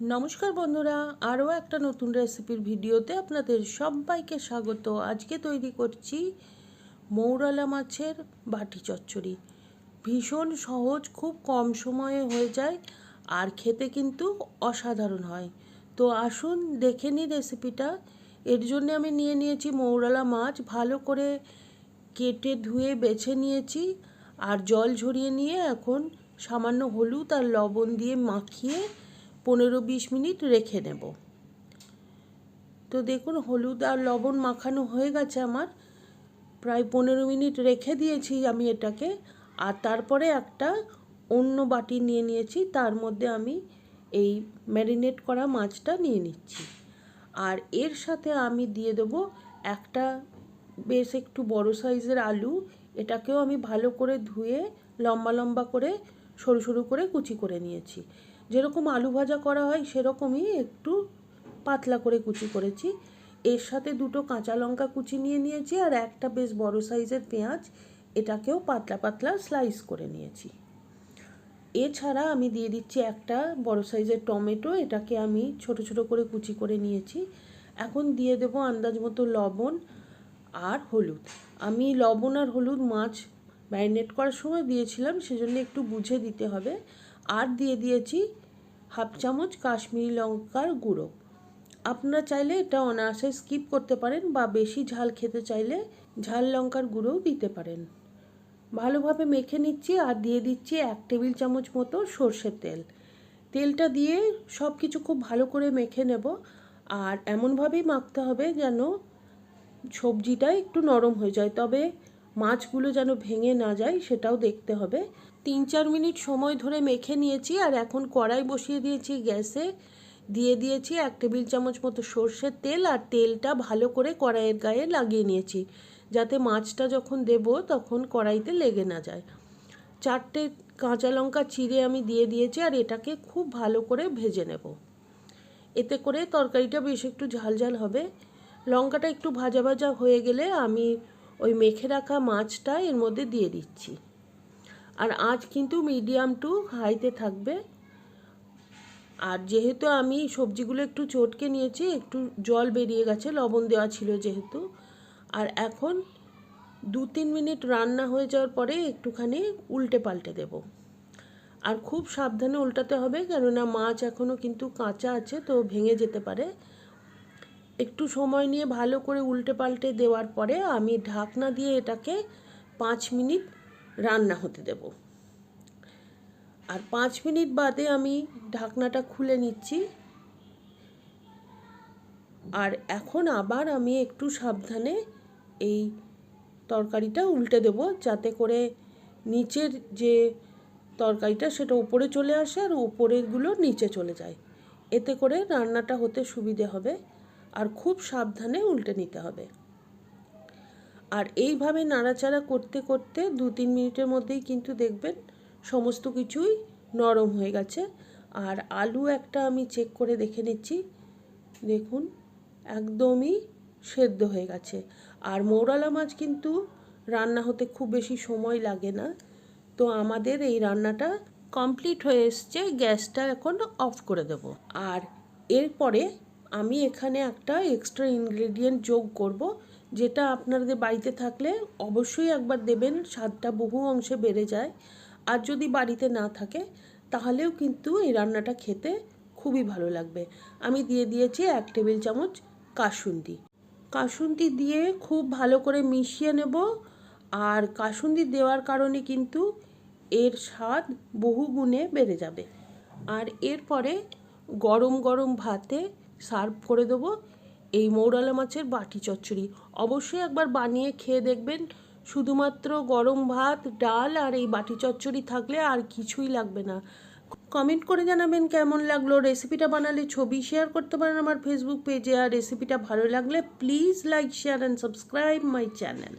নমস্কার বন্ধুরা, আরও একটা নতুন রেসিপির ভিডিওতে আপনাদের সবাইকে স্বাগত। আজকে তৈরি করছি মৌরালা মাছের বাটি চচ্চড়ি। ভীষণ সহজ, খুব কম সময়ে হয়ে যায় আর খেতে কিন্তু অসাধারণ হয়। তো আসুন দেখে নিই রেসিপিটা। এর জন্য আমি নিয়ে নিয়েছি মৌরালা মাছ, ভালো করে কেটে ধুয়ে বেছে নিয়েছি আর জল ঝরিয়ে নিয়ে এখন সামান্য হলুদ আর লবণ দিয়ে মাখিয়ে পনেরো বিশ মিনিট রেখে নেব। তো দেখুন, হলুদ আর লবণ মাখানো হয়ে গেছে আমার। প্রায় পনেরো মিনিট রেখে দিয়েছি আমি এটাকে। আর তারপরে একটা অন্য বাটি নিয়ে নিয়েছি, তার মধ্যে আমি এই ম্যারিনেট করা মাছটা নিয়ে নিচ্ছি। আর এর সাথে আমি দিয়ে দেবো একটা বেশ একটু বড় সাইজের আলু। এটাকেও আমি ভালো করে ধুয়ে লম্বা লম্বা করে সরু সরু করে কুচি করে নিয়েছি। যেরকম আলু ভাজা করা হয়, সেরকমই একটু পাতলা করে কুচি করেছি। এর সাথে দুটো কাঁচা লঙ্কা কুচি নিয়ে নিয়েছি আর একটা বেশ বড় সাইজের পেঁয়াজ, এটাকেও পাতলা পাতলা স্লাইস করে নিয়েছি। এছাড়া আমি দিয়ে দিচ্ছি একটা বড় সাইজের টমেটো, এটাকে আমি ছোট ছোট করে কুচি করে নিয়েছি। এখন দিয়ে দেব আন্দাজ মতো লবণ আর হলুদ। আমি লবণ আর হলুদ মাছ ম্যারিনেট করার সময় দিয়েছিলাম, সেজন্য একটু বুঝে দিতে হবে। আর দিয়ে দিয়েছি হাফ চামচ কাশ্মীরি লঙ্কার গুঁড়ো। আপনারা চাইলে এটা অনায়াসে স্কিপ করতে পারেন বা বেশি ঝাল খেতে চাইলে ঝাল লঙ্কার গুঁড়োও দিতে পারেন। ভালোভাবে মেখে নিচ্ছি আর দিয়ে দিচ্ছি এক টেবিল চামচ মতো সর্ষের তেল। তেলটা দিয়ে সব কিছু খুব ভালো করে মেখে নেব আর এমনভাবেই মাখতে হবে যেন সবজিটা একটু নরম হয়ে যায়। তবে মাছগুলো যেন ভেঙে না যায়, সেটাও দেখতে হবে। তিন চার মিনিট সময় ধরে মেখে নিয়েছি, আর এখন কড়াই বসিয়ে দিয়েছি গ্যাসে। দিয়ে দিয়েছি এক টেবিল চামচ মতো সর্ষের তেল, আর তেলটা ভালো করে কড়াইয়ের গায়ে লাগিয়ে নিয়েছি। যাতে মাছটা যখন দেব, তখন কড়াইতে লেগে না যায়। চারটে কাঁচা লঙ্কা চিড়ে আমি দিয়ে দিয়েছি, আর এটাকে খুব ভালো করে ভেজে নেব। এতে করে তরকারিটা বেশ একটু ঝাল ঝাল হবে। লঙ্কাটা একটু ভাজা ভাজা হয়ে গেলে আমি ওই মেখে রাখা মাছটা এর মধ্যে দিয়ে দিচ্ছি। আর আঁচ কিন্তু মিডিয়াম টু হাইতে থাকবে। আর যেহেতু আমি সবজিগুলো একটু চটকে নিয়েছি, একটু জল বেরিয়ে গেছে, লবণ দেওয়া ছিল যেহেতু। আর এখন দু তিন মিনিট রান্না হয়ে যাওয়ার পরে একটুখানি উল্টে পাল্টে দেব। আর খুব সাবধানে উল্টাতে হবে, কেননা মাছ এখনও কিন্তু কাঁচা আছে, তো ভেঙে যেতে পারে। একটু সময় নিয়ে ভালো করে উল্টে পাল্টে দেওয়ার পরে আমি ঢাকনা দিয়ে এটাকে পাঁচ মিনিট রান্না হতে দেব। আর পাঁচ মিনিট বাদে আমি ঢাকনাটা খুলে নিচ্ছি। আর এখন আবার আমি একটু সাবধানে এই তরকারিটা উল্টে দেব যাতে করে নিচের যে তরকারিটা সেটা উপরে চলে আসে আর উপরেরগুলো নিচে চলে যায়। এতে করে রান্নাটা হতে সুবিধে হবে। আর খুব সাবধানে উল্টে নিতে হবে। আর এইভাবে নাড়াচাড়া করতে করতে দু তিন মিনিটের মধ্যেই কিন্তু দেখবেন সমস্ত কিছুই নরম হয়ে গেছে। আর আলু একটা আমি চেক করে দেখে নিচ্ছি। দেখুন, একদমই সেদ্ধ হয়ে গেছে। আর মৌরালা মাছ কিন্তু রান্না হতে খুব বেশি সময় লাগে না। তো আমাদের এই রান্নাটা কমপ্লিট হয়ে এসছে, গ্যাসটা এখন অফ করে দেব। আর এরপরে আমি এখানে একটা এক্সট্রা ইনগ্রেডিয়েন্ট যোগ করব, যেটা আপনাদের বাড়িতে থাকলে অবশ্যই একবার দেবেন, স্বাদটা বহু অংশে বেড়ে যায়। আর যদি বাড়িতে না থাকে, তাহলেও কিন্তু এই রান্নাটা খেতে খুবই ভালো লাগবে। আমি দিয়ে দিয়েছি এক টেবিল চামচ কাসুন্দি। কাসুন্দি দিয়ে খুব ভালো করে মিশিয়ে নেব। আর কাসুন্দি দেওয়ার কারণে কিন্তু এর স্বাদ বহু গুণে বেড়ে যাবে। আর এরপরে গরম গরম ভাতে সার্ভ করে দেবো এই মৌরালা মাছের বাটি চচ্চড়ি। অবশ্যই একবার বানিয়ে খেয়ে দেখবেন। শুধুমাত্র গরম ভাত, ডাল আর এই বাটি চচ্চড়ি থাকলে আর কিছুই লাগবে না। কমেন্ট করে জানাবেন কেমন লাগল রেসিপিটা বানালে। ছবি শেয়ার করতে পারেন আমার ফেসবুক পেজে আর রেসিপিটা ভালো লাগলে please like share and subscribe my channel